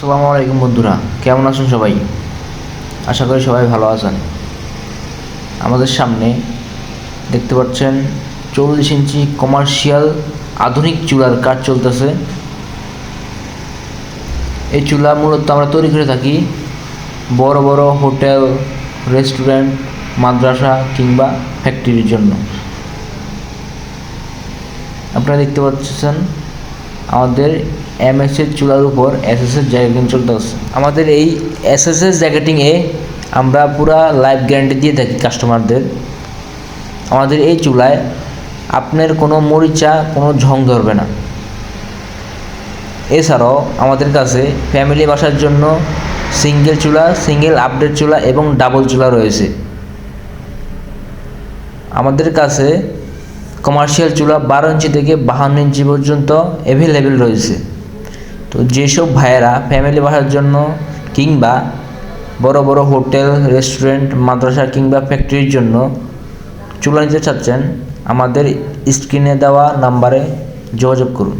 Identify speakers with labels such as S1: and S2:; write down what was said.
S1: আসসালামু আলাইকুম বন্ধুরা। কেমন আছেন সবাই? আশা করি সবাই ভালো আছেন। আমাদের সামনে দেখতে পাচ্ছেন চল্লিশ ইঞ্চি কমার্শিয়াল আধুনিক চুলার কাজ চলতেছে। এই চুলা মূলত আমরা তৈরি করে থাকি বড় বড় হোটেল, রেস্টুরেন্ট, মাদ্রাসা কিংবা ফ্যাক্টরির জন্য। আপনারা দেখতে পাচ্ছেন আমাদের এমএস এর চুলার উপর এস এস এর জ্যাকেটিং চলতেছে আমাদের এই এস এস এর জ্যাকেটিংয়ে আমরা পুরা লাইফ গ্যারান্টি দিয়ে থাকি কাস্টমারদের আমাদের এই চুলায় আপনার কোনো মরিচা, কোনো ঝং ধরবে না। এছাড়াও আমাদের কাছে ফ্যামিলি বাসার জন্য সিঙ্গেল চুলা সিঙ্গেল আপডেট চুলা এবং ডাবল চুলা রয়েছে। আমাদের কাছে কমার্শিয়াল চুলা বারো ইঞ্চি থেকে বাহান্ন ইঞ্চি পর্যন্ত অ্যাভেলেবেল রয়েছে। তো যেসব ভাইয়েরা ফ্যামিলি বাসার জন্য কিংবা বড় বড় হোটেল রেস্টুরেন্ট মাদ্রাসা কিংবা ফ্যাক্টরির জন্য চুলা নিতে চাচ্ছেন, আমাদের স্ক্রিনে দেওয়া নাম্বারে যোগাযোগ করুন।